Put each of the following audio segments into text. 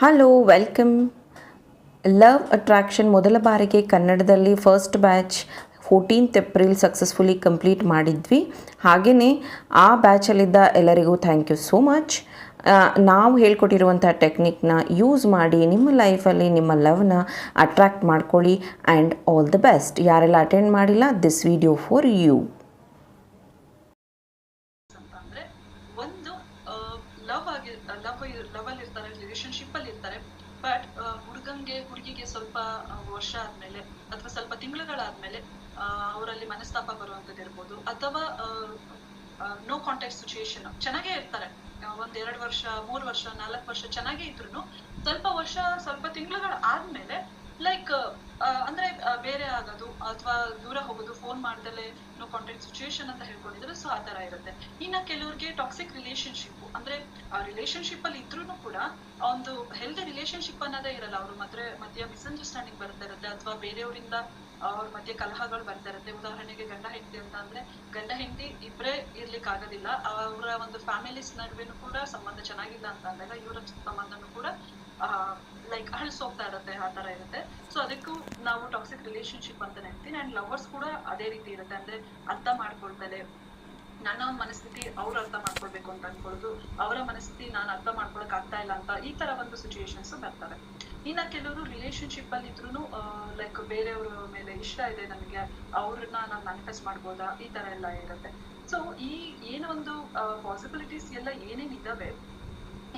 Hello welcome love attraction ಮೊದಲ ಬಾರಿಗೆ ಕನ್ನಡದಲ್ಲಿ first batch fourteenth April successfully complete ಮಾಡಿದ್ವಿ. ಹಾಗೆಯೇ ಆ ಬ್ಯಾಚಲ್ಲಿದ್ದ ಎಲ್ಲರಿಗೂ ಥ್ಯಾಂಕ್ ಯು ಸೋ ಮಚ್ ನಾವು ಹೇಳ್ಕೊಟ್ಟಿರುವಂಥ ಟೆಕ್ನಿಕ್ನ ಯೂಸ್ ಮಾಡಿ ನಿಮ್ಮ ಲೈಫಲ್ಲಿ ನಿಮ್ಮ ಲವ್ನ ಅಟ್ರ್ಯಾಕ್ಟ್ ಮಾಡ್ಕೊಳ್ಳಿ ಆ್ಯಂಡ್ ಆಲ್ ದ ಬೆಸ್ಟ್ ಯಾರೆಲ್ಲ ಅಟೆಂಡ್ ಮಾಡಿಲ್ಲ this video for you love love ಅಲ್ಲಿ ಇರ್ತಾರೆ ರಿಲೇಶನ್ಶಿಪ್ ಅಲ್ಲಿ ಇರ್ತಾರೆ ಬಟ್ ಹುಡುಗಂಗೆ ಹುಡುಗಿಗೆ ಸ್ವಲ್ಪ ವರ್ಷ ಆದ್ಮೇಲೆ ಅಥವಾ ಸ್ವಲ್ಪ ತಿಂಗಳುಗಳಾದ್ಮೇಲೆ ಅವರಲ್ಲಿ ಮನಸ್ತಾಪ ಬರುವಂತದ್ದು ಇರ್ಬೋದು ಅಥವಾ ನೋ ಕಾಂಟ್ಯಾಕ್ಟ್ ಸಿಚುಯೇಷನ್ ಚೆನ್ನಾಗೇ ಇರ್ತಾರೆ. ಒಂದ್ ಎರಡ್ ವರ್ಷ, ಮೂರ್ ವರ್ಷ, ನಾಲ್ಕು ವರ್ಷ ಚೆನ್ನಾಗೇ ಇದ್ರು ಸ್ವಲ್ಪ ವರ್ಷ, ಸ್ವಲ್ಪ ತಿಂಗಳುಗಳ ಆದ್ಮೇಲೆ ಲೈಕ್ ಅಂದ್ರೆ ಆಗೋದು ಅಥವಾ ದೂರ ಹೋಗೋದು ಫೋನ್ ಮಾಡ್ದಲೆ ನೋ ಕಾಂಟ್ಯಾಕ್ಟ್ ಸಿಚುಯೇಷನ್ ಅಂತ ಹೇಳ್ಕೊಂಡಿದ್ರೆ ಸೊ ಆ ತರ ಇರುತ್ತೆ. ಇನ್ನ ಕೆಲವ್ರಿಗೆ ಟಾಕ್ಸಿಕ್ ರಿಲೇಶನ್ಶಿಪ್ ಅಂದ್ರೆ ಆ ರಿಲೇಶನ್ಶಿಪ್ ಅಲ್ಲಿ ಇದ್ರೂ ಕೂಡ ಒಂದು ಹೆಲ್ದಿ ರಿಲೇಶನ್ಶಿಪ್ ಅನ್ನೋದೇ ಇರಲ್ಲ. ಅವ್ರ ಮಧ್ಯ ಮಧ್ಯ ಮಿಸ್ಅಂಡರ್ಸ್ಟ್ಯಾಂಡಿಂಗ್ ಬರ್ತಾ ಇರುತ್ತೆ ಅಥವಾ ಬೇರೆಯವರಿಂದ ಅವ್ರ ಮಧ್ಯೆ ಕಲಹಗಳು ಬರ್ತಾ ಇರುತ್ತೆ. ಉದಾಹರಣೆಗೆ ಗಂಡ ಹೆಂಡತಿ ಅಂತ ಅಂದ್ರೆ ಗಂಡ ಹೆಂಡತಿ ಇಬ್ರೇ ಇರ್ಲಿಕ್ಕೆ ಆಗೋದಿಲ್ಲ. ಅವರ ಒಂದು ಫ್ಯಾಮಿಲೀಸ್ ನಡುವೆನು ಕೂಡ ಸಂಬಂಧ ಚೆನ್ನಾಗಿಲ್ಲ ಅಂತ ಅಂದಾಗ ಇವರ ಸಂಬಂಧನೂ ಕೂಡ ಲೈಕ್ ಹೋಗ್ತಾ ಇರುತ್ತೆ, ಆ ತರ ಇರುತ್ತೆ. ಸೊ ಅದಕ್ಕೂ ನಾವು ಟಾಕ್ಸಿಕ್ ರಿಲೇಶನ್ಶಿಪ್ ಅಂತ ಹೇಳ್ತೀನಿ. ಅಂಡ್ ಲವರ್ಸ್ ಕೂಡ ಅದೇ ರೀತಿ ಇರುತ್ತೆ. ಅಂದ್ರೆ ಅರ್ಥ ಮಾಡ್ಕೊಳ್ತಾರೆ. ನನ್ನ ಮನಸ್ಥಿತಿ ಅವ್ರು ಅರ್ಥ ಮಾಡ್ಕೊಳ್ಬೇಕು ಅಂತ ಅನ್ಕೊಳ್ಳೋದು, ಅವರ ಮನಸ್ಥಿತಿ ನಾನು ಅರ್ಥ ಮಾಡ್ಕೊಳಕ್ ಆಗ್ತಾ ಇಲ್ಲ ಅಂತ ಈ ತರ ಒಂದು ಸಿಚುಯೇಷನ್ಸ್ ಬರ್ತಾರೆ. ಇನ್ನ ಕೆಲವರು ರಿಲೇಶನ್ಶಿಪ್ ಅಲ್ಲಿ ಇದ್ರು ಲೈಕ್ ಬೇರೆಯವ್ರ ಮೇಲೆ ಇಷ್ಟ ಇದೆ ನನಗೆ, ಅವ್ರನ್ನ ನಾನು ಮ್ಯಾನಿಫೆಸ್ಟ್ ಮಾಡ್ಬೋದಾ? ಈ ತರ ಎಲ್ಲ ಇರುತ್ತೆ. ಸೊ ಈ ಏನೊಂದು ಪಾಸಿಬಿಲಿಟೀಸ್ ಎಲ್ಲ ಏನೇನ್ ಇದಾವೆ,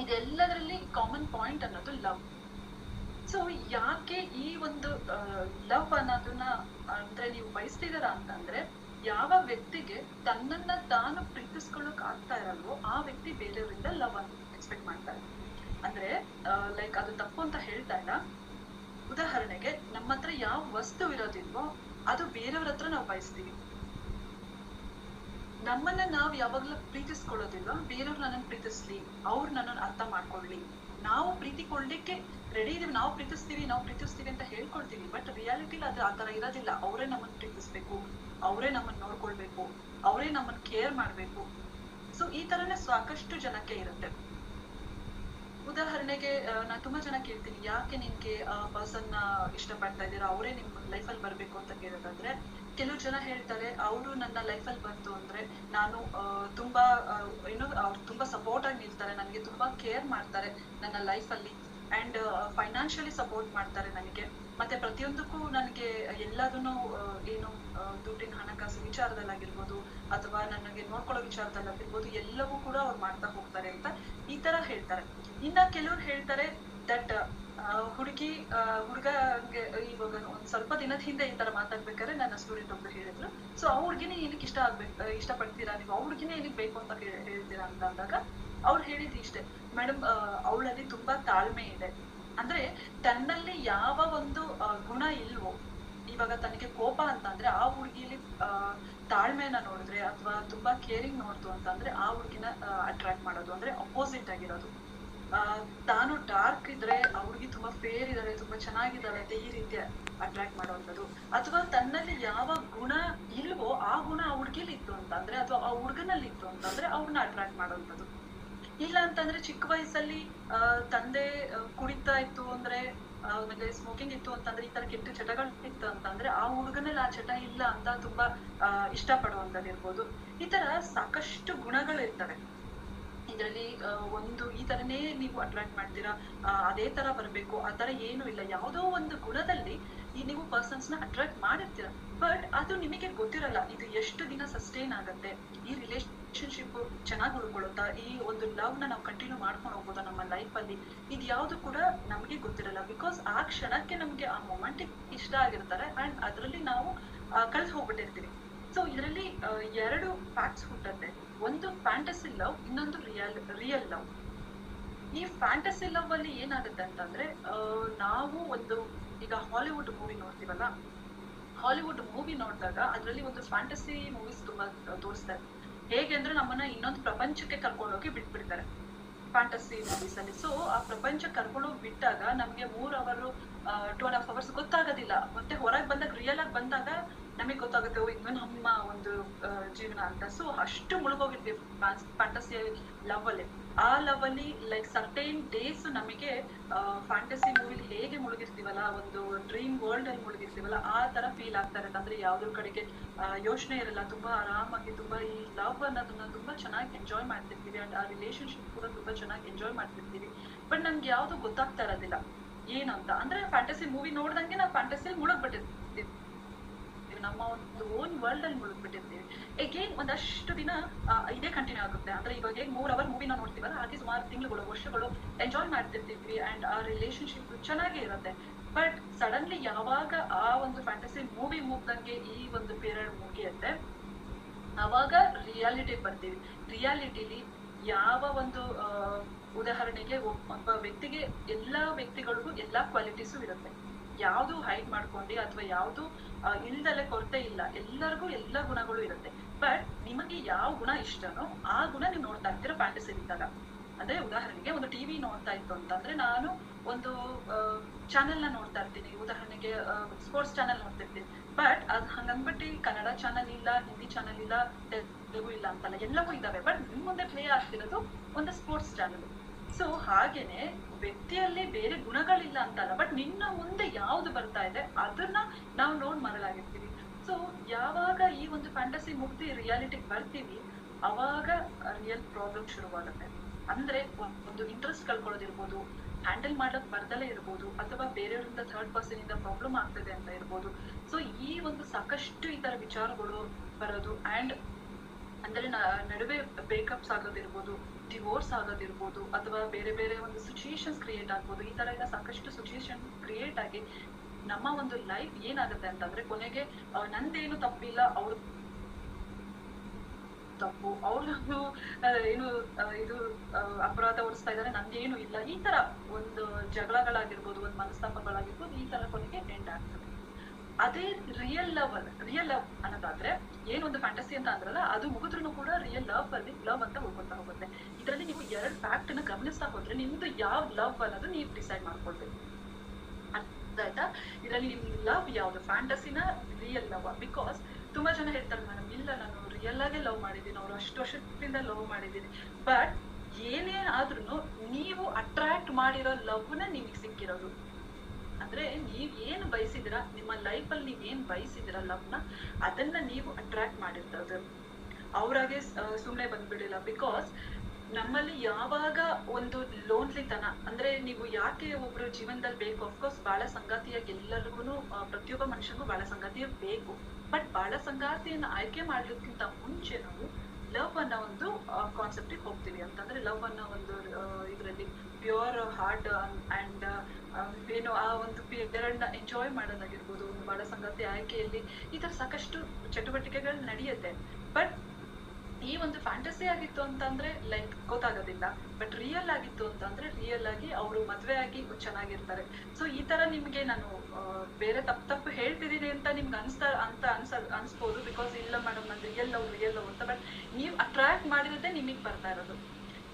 ಇದೆಲ್ಲದರಲ್ಲಿ ಕಾಮನ್ ಪಾಯಿಂಟ್ ಅನ್ನೋದು ಲವ್ ಸೊ ಯಾಕೆ ಈ ಒಂದು ಲವ್ ಅನ್ನೋದನ್ನ, ಅಂದ್ರೆ ನೀವು ಬಯಸ್ತಿದಾರ ಅಂತಂದ್ರೆ ಯಾವ ವ್ಯಕ್ತಿಗೆ ತನ್ನನ್ನ ತಾನು ಪ್ರೀತಿಸ್ಕೊಳ್ಳೋಕ್ ಆಗ್ತಾ ಇರಲ್ವೋ ಆ ವ್ಯಕ್ತಿ ಬೇರೆಯವರಿಂದ ಲವ್ ಅನ್ನು ಎಕ್ಸ್ಪೆಕ್ಟ್ ಮಾಡ್ತಾರೆ ಅಂದ್ರೆ ಲೈಕ್ ಅದು ತಪ್ಪು ಅಂತ ಹೇಳ್ತಾ ಇಲ್ಲ. ಉದಾಹರಣೆಗೆ ನಮ್ಮ ಹತ್ರ ಯಾವ ವಸ್ತು ಇರೋದಿಲ್ವೋ, ಅದು ಬೇರೆಯವ್ರ ಹತ್ರ ನಾವು ಬಯಸ್ತೀವಿ. ನಮ್ಮನ್ನ ನಾವ್ ಯಾವಾಗ್ಲೂ ಪ್ರೀತಿಸ್ಕೊಳ್ಳೋದಿಲ್ವಾ? ಬೇರೆಯವ್ರು ನನ್ನನ್ನು ಪ್ರೀತಿಸ್ಲಿ, ಅವ್ರು ನನ್ನನ್ನು ಅರ್ಥ ಮಾಡ್ಕೊಳ್ಳಿ ನಾವು ಪ್ರೀತಿ ಕೊಡ್ಲಿಕ್ಕೆ ರೆಡಿ ಇದೀವಿ ನಾವು ಪ್ರೀತಿಸ್ತೀವಿ ನಾವು ಪ್ರೀತಿಸ್ತೀವಿ ಅಂತ ಹೇಳ್ಕೊಳ್ತೀವಿ. ಬಟ್ ರಿಯಾಲಿಟಿಲಿ ಅದು ಆತರ ಇರೋದಿಲ್ಲ. ಅವರೇ ನಮ್ಮನ್ನ ಪ್ರೀತಿಸ್ಬೇಕು. ಅವರೇ ನಮ್ಮನ್ನ ನೋಡ್ಕೊಳ್ಬೇಕು. ಅವರೇ ನಮ್ಮನ್ನ ಕೇರ್ ಮಾಡ್ಬೇಕು. ಸೊ ಈ ತರನೇ ಸಾಕಷ್ಟು ಜನಕ್ಕೆ ಇರುತ್ತೆ. ಉದಾಹರಣೆಗೆ ನಾನ್ ತುಂಬಾ ಜನ ಕೇಳ್ತೀನಿ. ಯಾಕೆ ನಿಮ್ಗೆ ಪರ್ಸನ್ ಇಷ್ಟಪಡ್ತಾ ಇದ್ದೀರಾ? ಅವರೇ ನಿಮ್ ಲೈಫಲ್ಲಿ ಬರ್ಬೇಕು ಅಂತ ಕೇಳೋದಾದ್ರೆ ಕೆಲವು ಜನ ಹೇಳ್ತಾರೆ, ಅವರು ನನ್ನ ಲೈಫಲ್ಲಿ ಬಂತು ಅಂದ್ರೆ ನಾನು ತುಂಬಾ ಏನು ಅವ್ರು ತುಂಬಾ ಸಪೋರ್ಟ್ ಆಗಿ ನಿಲ್ತಾರೆ, ನನಗೆ ತುಂಬಾ ಕೇರ್ ಮಾಡ್ತಾರೆ ನನ್ನ ಲೈಫಲ್ಲಿ ಅಂಡ್ ಫೈನಾನ್ಷಿಯಲಿ ಸಪೋರ್ಟ್ ಮಾಡ್ತಾರೆ ನನಗೆ. ಮತ್ತೆ ಪ್ರತಿಯೊಂದಕ್ಕೂ ನನಗೆ ಎಲ್ಲದನ್ನು ಏನು ದುಡ್ಡಿನ ಹಣಕಾಸು ವಿಚಾರದಲ್ಲಾಗಿರ್ಬೋದು ಅಥವಾ ನನಗೆ ನೋಡ್ಕೊಳ್ಳೋ ವಿಚಾರದಲ್ಲಾಗಿರ್ಬೋದು ಎಲ್ಲವೂ ಕೂಡ ಅವ್ರು ಮಾಡ್ತಾ ಹೋಗ್ತಾರೆ ಅಂತ ಈ ತರ ಹೇಳ್ತಾರೆ. ಇನ್ನ ಕೆಲವ್ರು ಹೇಳ್ತಾರೆ ದಟ್ ಹುಡುಗಿ ಹುಡುಗಗೆ ಇವಾಗ ಒಂದ್ ಸ್ವಲ್ಪ ದಿನದ ಹಿಂದೆ ಈ ತರ ಮಾತಾಡ್ಬೇಕಾದ್ರೆ ನನ್ನ ಸ್ಟೂಡೆಂಟ್ ಒಬ್ರು ಹೇಳಿದ್ರು. ಸೊ ಆ ಹುಡ್ಗಿನೇ ಏನಕ್ಕೆ ಇಷ್ಟ ಆಗ್ಬೇಕು ಇಷ್ಟ ಪಡ್ತೀರಾ ನೀವು? ಹುಡ್ಗಿನೇ ಏನಕ್ಕೆ ಬೇಕು ಅಂತ ಹೇಳ್ತೀರಾ ಅಂತ ಅಂದಾಗ, ಅವ್ರು ಹೇಳಿದ್ ಇಷ್ಟೇ. ಮೇಡಮ್ ಅವಳಲ್ಲಿ ತುಂಬಾ ತಾಳ್ಮೆ ಇದೆ. ಅಂದ್ರೆ ತನ್ನಲ್ಲಿ ಯಾವ ಒಂದು ಗುಣ ಇಲ್ವೋ, ಇವಾಗ ತನಗೆ ಕೋಪ ಅಂತ ಅಂದ್ರೆ ಆ ಹುಡುಗಿಲಿ ತಾಳ್ಮೆನ ನೋಡಿದ್ರೆ ಅಥವಾ ತುಂಬಾ ಕೇರಿಂಗ್ ನೋಡ್ತು ಅಂತಂದ್ರೆ ಆ ಹುಡುಗಿನ ಅಟ್ರಾಕ್ಟ್ ಮಾಡೋದು. ಅಂದ್ರೆ ಅಪೋಸಿಟ್ ಆಗಿರೋದು. ತಾನು ಡಾರ್ಕ್ ಇದ್ರೆ ಅವ್ರಿಗೆ ತುಂಬಾ ಫೇರ್ ಇದ್ದಾರೆ ತುಂಬಾ ಚೆನ್ನಾಗಿದ್ದಾಳೆ ಅಂತ ಈ ರೀತಿ ಅಟ್ರಾಕ್ಟ್ ಮಾಡುವಂಥದ್ದು. ಅಥವಾ ತನ್ನಲ್ಲಿ ಯಾವ ಗುಣ ಇಲ್ವೋ ಆ ಗುಣ ಆ ಹುಡುಗಿಲಿ ಇತ್ತು ಅಂತಂದ್ರೆ ಅಥವಾ ಆ ಹುಡುಗನಲ್ಲಿ ಇತ್ತು ಅಂತಂದ್ರೆ ಅವ್ರನ್ನ ಅಟ್ರಾಕ್ಟ್ ಮಾಡುವಂಥದ್ದು. ಇಲ್ಲ ಅಂತಂದ್ರೆ ಚಿಕ್ಕ ವಯಸ್ಸಲ್ಲಿ ತಂದೆ ಕುಡಿತಾ ಇತ್ತು ಅಂದ್ರೆ ಆಮೇಲೆ ಸ್ಮೋಕಿಂಗ್ ಇತ್ತು ಅಂತಂದ್ರೆ ಈ ತರ ಕೆಟ್ಟ ಚಟಗಳು ಇತ್ತು ಅಂತಂದ್ರೆ ಆ ಹುಡುಗನಲ್ಲಿ ಆ ಚಟ ಇಲ್ಲ ಅಂತ ತುಂಬಾ ಆ, ಇರ್ಬೋದು ಈ ತರ ಸಾಕಷ್ಟು ಗುಣಗಳು ಇರ್ತವೆ ಇದರಲ್ಲಿ ಒಂದು ಈ ತರನೇ ನೀವು ಅಟ್ರಾಕ್ಟ್ ಮಾಡ್ತೀರಾ ಅದೇ ತರ ಬರ್ಬೇಕು, ಆ ತರ ಏನು ಇಲ್ಲ. ಯಾವುದೋ ಒಂದು ಗುಣದಲ್ಲಿ ಈ ನೀವು ಪರ್ಸನ್ಸ್ನ ಅಟ್ರಾಕ್ಟ್ ಮಾಡಿರ್ತೀರ. ಬಟ್ ಅದು ನಿಮಗೆ ಗೊತ್ತಿರಲ್ಲ, ಇದು ಎಷ್ಟು ದಿನ ಸಸ್ಟೈನ್ ಆಗತ್ತೆ. ಈ ರಿಲೇಶನ್ಶಿಪ್ ಚೆನ್ನಾಗಿ ಉಳ್ಕೊಳ್ಳುತ್ತಾ? ಈ ಒಂದು ಲವ್ನ ನಾವು ಕಂಟಿನ್ಯೂ ಮಾಡ್ಕೊಂಡು ಹೋಗ್ಬೋದಾ ನಮ್ಮ ಲೈಫ್ ಅಲ್ಲಿ? ಇದು ಯಾವುದು ಕೂಡ ನಮಗೆ ಗೊತ್ತಿರಲ್ಲ. ಬಿಕಾಸ್ ಆ ಕ್ಷಣಕ್ಕೆ ನಮ್ಗೆ ಆ ಮೊಮೆಂಟಿಗೆ ಇಷ್ಟ ಆಗಿರ್ತಾರೆ ಅಂಡ್ ಅದರಲ್ಲಿ ನಾವು ಕಳ್ಸಿ ಹೋಗ್ಬಿಟ್ಟಿರ್ತೀವಿ. ಸೊ ಇದರಲ್ಲಿ ಎರಡು ಫ್ಯಾಕ್ಟ್ಸ್ ಹುಟ್ಟತ್ತೆ. ಒಂದು ಫ್ಯಾಂಟಸಿ ಲವ್ ಇನ್ನೊಂದು ರಿಯಲ್ ರಿಯಲ್ ಲವ್ ಈ ಫ್ಯಾಂಟಸಿ ಲವ್ ಅಲ್ಲಿ ಏನಾಗುತ್ತೆ ಅಂತಂದ್ರೆ ನಾವು ಒಂದು, ಈಗ ಹಾಲಿವುಡ್ ಮೂವಿ ನೋಡ್ತೀವಲ್ಲ? ಹಾಲಿವುಡ್ ಮೂವಿ ನೋಡಿದಾಗ ಅದರಲ್ಲಿ ಒಂದು ಫ್ಯಾಂಟಸಿ ಮೂವೀಸ್ ತುಂಬಾ ತೋರಿಸ್ತಾರೆ. ಹೇಗೆ ಅಂದ್ರೆ ನಮ್ಮನ್ನ ಇನ್ನೊಂದು ಪ್ರಪಂಚಕ್ಕೆ ಕರ್ಕೊಂಡೋಗಿ ಬಿಟ್ಬಿಡ್ತಾರೆ ಫ್ಯಾಂಟಸಿ ಮೂವೀಸ್ ಅಲ್ಲಿ. ಸೊ ಆ ಪ್ರಪಂಚ ಕರ್ಕೊಂಡೋಗಿ ಬಿಟ್ಟಾಗ ನಮ್ಗೆ ಮೂರ್ hour two and half hours ಗೊತ್ತಾಗೋದಿಲ್ಲ. ಮತ್ತೆ ಹೊರಗೆ ಬಂದಾಗ ರಿಯಲ್ ಆಗಿ ಬಂದಾಗ ನಮಗೆ ಗೊತ್ತಾಗುತ್ತೆ ಇದು ನಮ್ಮ ಒಂದು ಜೀವನ ಅಂತ. ಸೊ ಅಷ್ಟು ಮುಳುಗೋಗಿದ್ವಿ ಫ್ಯಾಂಟಸಿ ಲವ್ ಅಲ್ಲಿ. ಆ ಲವ್ ಅಲ್ಲಿ ಲೈಕ್ ಸರ್ಟೈನ್ ಡೇಸ್ ನಮಗೆ ಫ್ಯಾಂಟಸಿ ಮೂವಿಲಿ ಹೇಗೆ ಮುಳುಗಿರ್ತೀವಲ್ಲ, ಒಂದು ಡ್ರೀಮ್ ವರ್ಲ್ಡ್ ಅಲ್ಲಿ ಮುಳುಗಿರ್ತೀವಲ್ಲ, ಆ ತರ ಫೀಲ್ ಆಗ್ತಾ ಇರುತ್ತೆ. ಅಂದ್ರೆ ಯಾವ್ದ್ರ ಕಡೆಗೆ ಯೋಚನೆ ಇರಲ್ಲ. ತುಂಬಾ ಆರಾಮಾಗಿ, ತುಂಬಾ ಈ ಲವ್ ಅನ್ನೋದನ್ನ ತುಂಬಾ ಚೆನ್ನಾಗಿ ಎಂಜಾಯ್ ಮಾಡ್ತಿರ್ತೀವಿ. ಅಂಡ್ ಆ ರಿಲೇಶನ್ಶಿಪ್ ಕೂಡ ತುಂಬಾ ಚೆನ್ನಾಗಿ ಎಂಜಾಯ್ ಮಾಡ್ತಿರ್ತೀವಿ. ಬಟ್ ನಮ್ಗೆ ಯಾವ್ದು ಗೊತ್ತಾಗ್ತಾ ಇರೋದಿಲ್ಲ. ಏನಂತ? ಅಂದ್ರೆ ಫ್ಯಾಂಟಸಿ ಮೂವಿ ನೋಡ್ದಂಗೆ ನಾವು ಫ್ಯಾಂಟಸಿಯಲ್ಲಿ ಮುಳುಗ್ಬಿಟ್ಟಿರ್ತೀವಿ ನಮ್ಮ ಒಂದು ಓನ್ ವರ್ಲ್ಡ್ ಅಲ್ಲಿ ಮುಳುಗ್ಬಿಟ್ಟಿರ್ತೀವಿ. ಎಗೇನ್ ಒಂದಷ್ಟು ದಿನ ಇದೇ ಕಂಟಿನ್ಯೂ ಆಗುತ್ತೆ. ಅಂದ್ರೆ ಇವಾಗ ಹೇಗೆ ಮೂರ್ ಅವರ್ ಮೂವಿನ ನೋಡ್ತೀವಲ್ಲ, ಹಾಗೆ ಸುಮಾರು ತಿಂಗಳುಗಳು, ವರ್ಷಗಳು ಎಂಜಾಯ್ ಮಾಡ್ತಿರ್ತೀವಿ ಅಂಡ್ ಆ ರಿಲೇಶನ್ಶಿಪ್ ಚೆನ್ನಾಗೇ ಇರುತ್ತೆ. ಬಟ್ ಸಡನ್ಲಿ ಯಾವಾಗ ಆ ಒಂದು ಫ್ಯಾಂಟಸಿ ಮೂವಿ ಮುಗ್ದಂಗೆ ಈ ಒಂದು ಪೀರಿಯಡ್ ಮುಗಿಯುತ್ತೆ, ಅವಾಗ ರಿಯಾಲಿಟಿ ಬರ್ತೀವಿ. ರಿಯಾಲಿಟಿಲಿ ಯಾವ ಒಂದು ಉದಾಹರಣೆಗೆ ಒಬ್ಬ ಒಬ್ಬ ವ್ಯಕ್ತಿಗೆ ಎಲ್ಲಾ ವ್ಯಕ್ತಿಗಳಿಗೂ ಎಲ್ಲಾ ಕ್ವಾಲಿಟೀಸು ಇರುತ್ತೆ. ಯಾವುದು ಹೈಡ್ ಮಾಡ್ಕೊಂಡು ಅಥವಾ ಯಾವುದು ಇಲ್ದಲೆ ಕೊರತೆ ಇಲ್ಲ. ಎಲ್ಲರಿಗೂ ಎಲ್ಲ ಗುಣಗಳು ಇರುತ್ತೆ. ಬಟ್ ನಿಮಗೆ ಯಾವ ಗುಣ ಇಷ್ಟನೋ ಆ ಗುಣ ನೀವು ನೋಡ್ತಾ ಇರ್ತೀರ ಫ್ಯಾಂಟಸಿ ಇದ್ದಾಗ ಅಂದ್ರೆ ಉದಾಹರಣೆಗೆ ಒಂದು ಟಿವಿ ನೋಡ್ತಾ ಇತ್ತು ಅಂತಂದ್ರೆ ನಾನು ಒಂದು ಚಾನೆಲ್ನ ನೋಡ್ತಾ ಇರ್ತೀನಿ. ಉದಾಹರಣೆಗೆ ಸ್ಪೋರ್ಟ್ಸ್ ಚಾನೆಲ್ ನೋಡ್ತಿರ್ತೀನಿ ಬಟ್ ಅದ್ ಹಂಗನ್ಬಿಟ್ಟು ಕನ್ನಡ ಚಾನೆಲ್ ಇಲ್ಲ, ಹಿಂದಿ ಚಾನೆಲ್ ಇಲ್ಲ, ತೆಲುಗು ಇಲ್ಲ ಅಂತಲ್ಲ, ಎಲ್ಲವೂ ಇದಾವೆ ಬಟ್ ನಿಮ್ ಮುಂದೆ ಪ್ಲೇ ಆಗ್ತಿರೋದು ಒಂದು ಸ್ಪೋರ್ಟ್ಸ್ ಚಾನೆಲ್ ಸೊ ಹಾಗೇನೆ ವ್ಯಕ್ತಿಯಲ್ಲಿ ಬೇರೆ ಗುಣಗಳಿಲ್ಲ ಅಂತಲ್ಲ ಬಟ್ ನಿನ್ನ ಮುಂದೆ ಯಾವ್ದು ಬರ್ತಾ ಇದೆ, ಅದನ್ನ ನಾವು ನೋಡ್ ಮರಳಾಗಿರ್ತೀವಿ. ಸೊ ಯಾವಾಗ ಈ ಒಂದು ಫ್ಯಾಂಟಸಿ ಮುಗ್ದಿ ರಿಯಾಲಿಟಿಗೆ ಬರ್ತೀವಿ, ಅವಾಗ ರಿಯಲ್ ಪ್ರಾಬ್ಲಮ್ ಶುರುವಾಗುತ್ತೆ. ಅಂದ್ರೆ ಒಂದು ಇಂಟ್ರೆಸ್ಟ್ ಕಳ್ಕೊಳ್ಳೋದಿರ್ಬೋದು ಹ್ಯಾಂಡಲ್ ಮಾಡಕ್ ಬರ್ದಲೇ ಇರ್ಬೋದು, ಅಥವಾ ಬೇರೆಯವರಿಂದ ಥರ್ಡ್ ಪರ್ಸನ್ ಇಂದ ಪ್ರಾಬ್ಲಮ್ ಆಗ್ತದೆ ಅಂತ ಇರ್ಬೋದು. ಸೊ ಈ ಒಂದು ಸಾಕಷ್ಟು ಈ ತರ ವಿಚಾರಗಳು ಬರೋದು ಅಂಡ್ ಅಂದ್ರೆ ನಡುವೆ ಬ್ರೇಕಪ್ಸ್ ಆಗೋದಿರ್ಬೋದು ಡಿವೋರ್ಸ್ ಆಗೋದಿರ್ಬೋದು ಅಥವಾ ಬೇರೆ ಬೇರೆ ಒಂದು ಸಿಚುಯೇಷನ್ಸ್ ಕ್ರಿಯೇಟ್ ಆಗ್ಬೋದು, ಈ ತರ ಎಲ್ಲ ಸಾಕಷ್ಟು ಸಿಚುಯೇಷನ್ ಕ್ರಿಯೇಟ್ ಆಗಿ ನಮ್ಮ ಒಂದು ಲೈಫ್ ಏನಾಗುತ್ತೆ ಅಂತಂದ್ರೆ ಕೊನೆಗೆ ನಂದೇನು ತಪ್ಪಿಲ್ಲ, ಅವ್ರ ತಪ್ಪು ಅವ್ರದ್ದು ಏನು ಇದು ಅಪರಾಧ ಹೊರಿಸ್ತಾ ಇದ್ದಾರೆ, ನಂದೇನು ಇಲ್ಲ, ಈ ತರ ಒಂದು ಜಗಳಗಳಾಗಿರ್ಬೋದು, ಒಂದು ಮನಸ್ತಾಪಗಳಾಗಿರ್ಬೋದು, ಈ ತರ ಕೊನೆಗೆ ಎಂಡ್ ಆಗ್ತದೆ. ಅದೇ ರಿಯಲ್ ಲವ್ ರಿಯಲ್ ಲವ್ ಅನ್ನೋದಾದ್ರೆ ಏನೊಂದು ಫ್ಯಾಂಟಸಿ ಅಂತ ಅಂದ್ರಲ್ಲ, ಅದು ಮುಗಿದ್ರು ಕೂಡ ರಿಯಲ್ ಲವ್ ಅಲ್ಲಿ ಲವ್ ಅಂತ ಉಳ್ಕೊತಾ ಹೋಗುತ್ತೆ. ಇದರಲ್ಲಿ ನೀವು ಎರಡು ಫ್ಯಾಕ್ಟ್ನ ಗಮನಿಸ್ತಾ ಹೋದ್ರೆ ನಿಮ್ದು ಯಾವ ಲವ್ ಅನ್ನೋದು ನೀವು ಡಿಸೈಡ್ ಮಾಡ್ಕೊಳ್ಬೇಕು. ಆಯ್ತಾ ಇದರಲ್ಲಿ ನಿಮ್ ಲವ್ ಯಾವ್ದು? ಫ್ಯಾಂಟಸಿನ ರಿಯಲ್ ಲವ್ ಬಿಕಾಸ್ ತುಂಬಾ ಜನ ಹೇಳ್ತಾರೆ ಮೇಡಮ್ ಇಲ್ಲ ನಾನು ರಿಯಲ್ ಆಗೇ ಲವ್ ಮಾಡಿದ್ದೀನಿ, ಅವ್ರು ಅಷ್ಟು ವರ್ಷದಿಂದ ಲವ್ ಮಾಡಿದ್ದೀನಿ. ಬಟ್ ಏನೇ ಆದ್ರೂ ನೀವು ಅಟ್ರಾಕ್ಟ್ ಮಾಡಿರೋ ಲವ್ನ ನಿಮಗೆ ಸಿಕ್ಕಿರೋದು. ಅಂದ್ರೆ ನೀವ್ ಏನ್ ಬಯಸಿದಿರ, ನಿಮ್ಮ ಲೈಫ್ ಅಲ್ಲಿ ನೀವ್ ಏನ್ ಬಯಸಿದಿರ ಲವ್ನ, ಅದನ್ನ ನೀವು ಅಟ್ರಾಕ್ಟ್ ಮಾಡಿರ್ತದೆ ಅವ್ರಾಗೆ ಸುಮ್ನೆ ಬಂದ್ಬಿಡಿಲ್ಲ ಬಿಕಾಸ್ ನಮ್ಮಲ್ಲಿ ಯಾವಾಗ ಒಂದು ಲೋನ್ಲಿತನ ಅಂದ್ರೆ ನೀವು ಯಾಕೆ ಒಬ್ರು ಜೀವನದಲ್ಲಿ ಬೇಕು? ಅಫ್ಕೋರ್ಸ್ ಬಾಳ ಸಂಗಾತಿಯಾಗಿ ಎಲ್ಲರಿಗೂ ಪ್ರತಿಯೊಬ್ಬ ಮನುಷ್ಯನಿಗೂ ಬಾಳ ಸಂಗಾತಿಯ ಬೇಕು. ಬಟ್ ಬಾಳ ಸಂಗಾತಿಯನ್ನ ಆಯ್ಕೆ ಮಾಡ್ಲಿಕ್ಕಿಂತ ಮುಂಚೆ ನಾವು ಲವ್ ಅನ್ನೋ ಒಂದು ಕಾನ್ಸೆಪ್ಟ್ ಹೋಗ್ತೀವಿ. ಅಂತಂದ್ರೆ ಲವ್ ಅನ್ನೋ ಒಂದು ಇದರಲ್ಲಿ ಪ್ಯೂರ್ ಹಾರ್ಟ್ ಏನು ಆ ಒಂದು ಪೀರಿಯಡ್ನ ಎಂಜಾಯ್ ಮಾಡೋದಾಗಿರ್ಬೋದು, ಒಂದು ಬಾಳ ಸಂಗಾತಿ ಆಯ್ಕೆಯಲ್ಲಿ ಈ ತರ ಸಾಕಷ್ಟು ಚಟುವಟಿಕೆಗಳು ನಡೆಯುತ್ತೆ. ಬಟ್ ಈ ಒಂದು ಫ್ಯಾಂಟಸಿ ಆಗಿತ್ತು ಅಂತಂದ್ರೆ ಲೈಕ್ ಗೊತ್ತಾಗೋದಿಲ್ಲ. ಬಟ್ ರಿಯಲ್ ಆಗಿತ್ತು ಅಂತಂದ್ರೆ ರಿಯಲ್ ಆಗಿ ಅವರು ಮದ್ವೆ ಆಗಿ ಚೆನ್ನಾಗಿರ್ತಾರೆ. ಸೊ ಈ ತರ ನಿಮ್ಗೆ ನಾನು ಬೇರೆ ತಪ್ಪು ತಪ್ಪು ಹೇಳ್ತಿದೀನಿ ಅಂತ ನಿಮ್ಗೆ ಅನ್ಸ್ತಾ, ಅಂತ ಅನ್ಸ, ಅನ್ಸ್ಬೋದು. ಬಿಕಾಸ್ ಇಲ್ಲ ಮೇಡಮ್ ನಾನು ರಿಯಲ್ ಲವ್ ರಿಯಲ್ ಲವ್ ಅಂತ. ಬಟ್ ನೀವು ಅಟ್ರಾಕ್ಟ್ ಮಾಡಿರೋದೇ ನಿಮಗೆ ಬರ್ತಾ ಇರೋದು.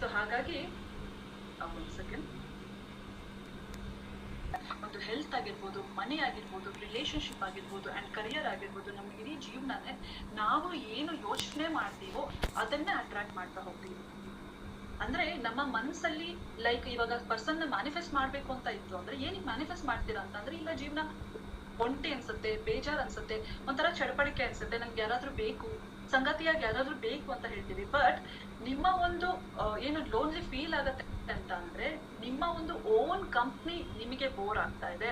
ಸೊ ಹಾಗಾಗಿ ಒಂದು ಸೆಕೆಂಡ್ ಒಂದು ಹೆಲ್ತ್ ಆಗಿರ್ಬೋದು ಮನೆ ಆಗಿರ್ಬೋದು ರಿಲೇಶನ್ಶಿಪ್ ಆಗಿರ್ಬೋದು ಅಂಡ್ ಕರಿಯರ್ ಆಗಿರ್ಬೋದು, ನಮ್ಮ ಇಡೀ ಜೀವನನೇ ನಾವು ಏನು ಯೋಚನೆ ಮಾಡ್ತೀವೋ ಅದನ್ನೇ ಅಟ್ರಾಕ್ಟ್ ಮಾಡ್ತಾ ಹೋಗ್ತೀವಿ. ಅಂದ್ರೆ ನಮ್ಮ ಮನಸ್ಸಲ್ಲಿ ಲೈಕ್ ಇವಾಗ ಪರ್ಸನ್ ಮ್ಯಾನಿಫೆಸ್ಟ್ ಮಾಡ್ಬೇಕು ಅಂತ ಇತ್ತು ಅಂದ್ರೆ ಏನಿಗ್ ಮ್ಯಾನಿಫೆಸ್ಟ್ ಮಾಡ್ತೀರಾ ಅಂತಂದ್ರೆ ಇಲ್ಲ ಜೀವನ ಒಂಟಿ ಅನ್ಸುತ್ತೆ, ಬೇಜಾರ್ ಅನ್ಸುತ್ತೆ, ಒಂಥರ ಚಡಪಡಿಕೆ ಅನ್ಸುತ್ತೆ ನನ್ಗೆ ಯಾರಾದ್ರೂ ಬೇಕು ಸಂಗತಿಯಾಗಿ ಯಾರಾದ್ರೂ ಬೇಕು ಅಂತ ಹೇಳ್ತೀವಿ. ಬಟ್ ನಿಮ್ಮ ಒಂದು ಏನು ಲೋನ್ಲಿ ಫೀಲ್ ಆಗತ್ತೆ ಅಂತ ಅಂದ್ರೆ ನಿಮ್ಮ ಒಂದು ಓನ್ ಕಂಪ್ನಿ ನಿಮಗೆ ಬೋರ್ ಆಗ್ತಾ ಇದೆ.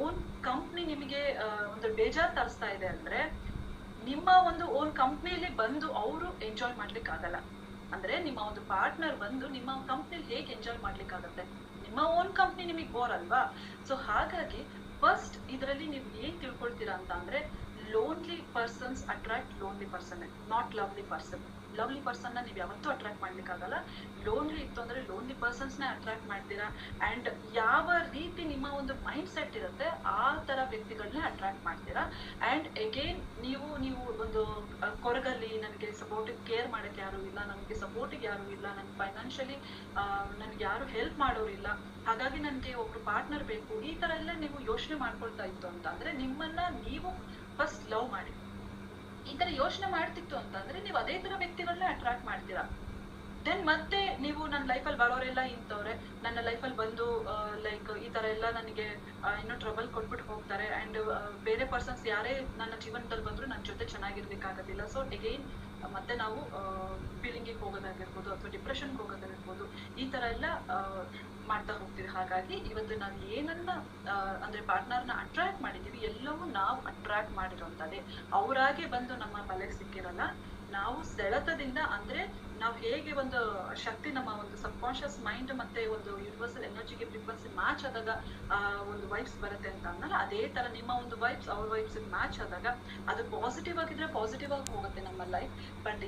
ಓನ್ ಕಂಪ್ನಿ ನಿಮಗೆ ಒಂದು ಬೇಜಾರ್ ತರಿಸ್ತಾ ಇದೆ ಅಂದ್ರೆ ನಿಮ್ಮ ಒಂದು ಓನ್ ಕಂಪ್ನಿಲಿ ಬಂದು ಅವರು ಎಂಜಾಯ್ ಮಾಡ್ಲಿಕ್ಕೆ ಆಗಲ್ಲ. ಅಂದ್ರೆ ನಿಮ್ಮ ಒಂದು ಪಾರ್ಟ್ನರ್ ಬಂದು ನಿಮ್ಮ ಕಂಪ್ನಿಲಿ ಹೇಗೆ ಎಂಜಾಯ್ ಮಾಡ್ಲಿಕ್ಕೆ ಆಗತ್ತೆ? ನಿಮ್ಮ ಓನ್ ಕಂಪ್ನಿ ನಿಮಗೆ ಬೋರ್ ಅಲ್ವಾ? ಸೊ ಹಾಗಾಗಿ ಫಸ್ಟ್ ಇದರಲ್ಲಿ ನೀವು ಏನ್ ತಿಳ್ಕೊಳ್ತೀರಾ ಅಂತ ಅಂದ್ರೆ lonely persons attract lonely person not lovely person lovely person ನೀವು ಯಾವತ್ತೂ ಅಟ್ರಾಕ್ಟ್ ಮಾಡ್ಲಿಕ್ಕಾಗಲ್ಲ. ಲೋನ್ಲಿ ಇತ್ತು ಅಂದ್ರೆ ಲೋನ್ಲಿ ಪರ್ಸನ್ಸ್ನೇ ಅಟ್ರಾಕ್ಟ್ ಮಾಡ್ತೀರಾ? ಅಂಡ್ ಯಾವ ರೀತಿ ನಿಮ್ಮ ಒಂದು ಮೈಂಡ್ ಸೆಟ್ ಇರುತ್ತೆ, ಆ ತರ ವ್ಯಕ್ತಿಗಳನ್ನೇ ಅಟ್ರಾಕ್ಟ್ ಮಾಡ್ತೀರಾ? ಅಂಡ್ ಅಗೇನ್ ನೀವು ನೀವು ಒಂದು ಕೊರಗಲ್ಲಿ ನನಗೆ ಸಪೋರ್ಟಿವ್ ಕೇರ್ ಮಾಡಕ್ಕೆ ಯಾರು ಇಲ್ಲ ನನಗೆ ಸಪೋರ್ಟಿಗೆ ಯಾರು ಇಲ್ಲ ನನ್ಗೆ ಫೈನಾನ್ಷಿಯಲಿ ನನ್ಗೆ ಯಾರು ಹೆಲ್ಪ್ ಮಾಡೋರಿಲ್ಲ ಹಾಗಾಗಿ ನನಗೆ ಒಬ್ರು ಪಾರ್ಟ್ನರ್ ಬೇಕು, ಈ ತರ ಎಲ್ಲ ನೀವು ಯೋಚನೆ ಮಾಡ್ಕೊಳ್ತಾ ಇತ್ತು ಅಂತ ಅಂದ್ರೆ ನಿಮ್ಮನ್ನ ನೀವು ಫಸ್ಟ್ ಲವ್ ಮಾಡಿ. ಈ ತರ ಯೋಚನೆ ಮಾಡ್ತಿತ್ತು ಅಂತಂದ್ರೆ ನೀವು ಅದೇ ತರ ವ್ಯಕ್ತಿಗಳನ್ನ ಅಟ್ರಾಕ್ಟ್ ಮಾಡ್ತೀರಾ. ದೆನ್ ಮತ್ತೆ ನೀವು ನನ್ನ ಲೈಫಲ್ಲಿ ಬರೋರೆಲ್ಲ ಇಂಥವ್ರೆ, ನನ್ನ ಲೈಫಲ್ಲಿ ಬಂದು ಲೈಕ್ ಈ ತರ ಎಲ್ಲ ನನಗೆ ಇನ್ನೂ ಟ್ರಬಲ್ ಕೊಟ್ಬಿಟ್ಟು ಹೋಗ್ತಾರೆ ಅಂಡ್ ಬೇರೆ ಪರ್ಸನ್ಸ್ ಯಾರೇ ನನ್ನ ಜೀವನದಲ್ಲಿ ಬಂದ್ರು ನನ್ನ ಜೊತೆ ಚೆನ್ನಾಗಿರ್ಬೇಕಾಗೋದಿಲ್ಲ. ಸೊ ಅಗೈನ್ ಮತ್ತೆ ನಾವು ಫೀಲಿಂಗಿಗೆ ಹೋಗೋದಾಗಿರ್ಬೋದು ಅಥವಾ ಡಿಪ್ರೆಷನ್ಗೆ ಹೋಗೋದಾಗಿರ್ಬೋದು, ಈ ತರ ಎಲ್ಲ ಮಾಡ್ತಾ ಹೋಗ್ತೀವಿ. ಹಾಗಾಗಿ ಇವತ್ತು ನಾವು ಏನನ್ನ ಅಂದ್ರೆ ಪಾರ್ಟ್ನರ್ನ ಅಟ್ರಾಕ್ಟ್ ಮಾಡಿದೀವಿ ಎಲ್ಲವೂ ನಾವು ಅಟ್ರಾಕ್ಟ್ ಮಾಡಿರೋಂಥದ್ದೇ ಅವರಾಗೆ ಬಂದು ನಮ್ಮ ಬಲೆಗೆ ಸಿಕ್ಕಿರಲ್ಲ, ನಾವು ಸೆಳೆತದಿಂದ ಅಂದ್ರೆ ನಾವು ಹೇಗೆ ಒಂದು ಶಕ್ತಿ ನಮ್ಮ ಒಂದು ಸಬ್ ಕಾನ್ಶಿಯಸ್ ಮೈಂಡ್ ಮತ್ತೆ ಒಂದು ಯೂನಿವರ್ಸಲ್ ಎನರ್ಜಿಗೆ ಫ್ರೀಕ್ವೆನ್ಸಿ ಮ್ಯಾಚ್ ಆದಾಗ, ಆ, ಒಂದು ವೈಬ್ಸ್ ಬರುತ್ತೆ ಅಂತ ಅನ್ನಲ್ಲ ಅದೇ ತರ ನಿಮ್ಮ ಒಂದು ವೈಬ್ಸ್ ಅವ್ರ ವೈಬ್ಸ್ ಮ್ಯಾಚ್ ಆದಾಗ, ಅದು ಪಾಸಿಟಿವ್ ಆಗಿದ್ರೆ ಪಾಸಿಟಿವ್ ಆಗಿ ಹೋಗುತ್ತೆ ನಮ್ಮ ಲೈಫ್ ಬಟ್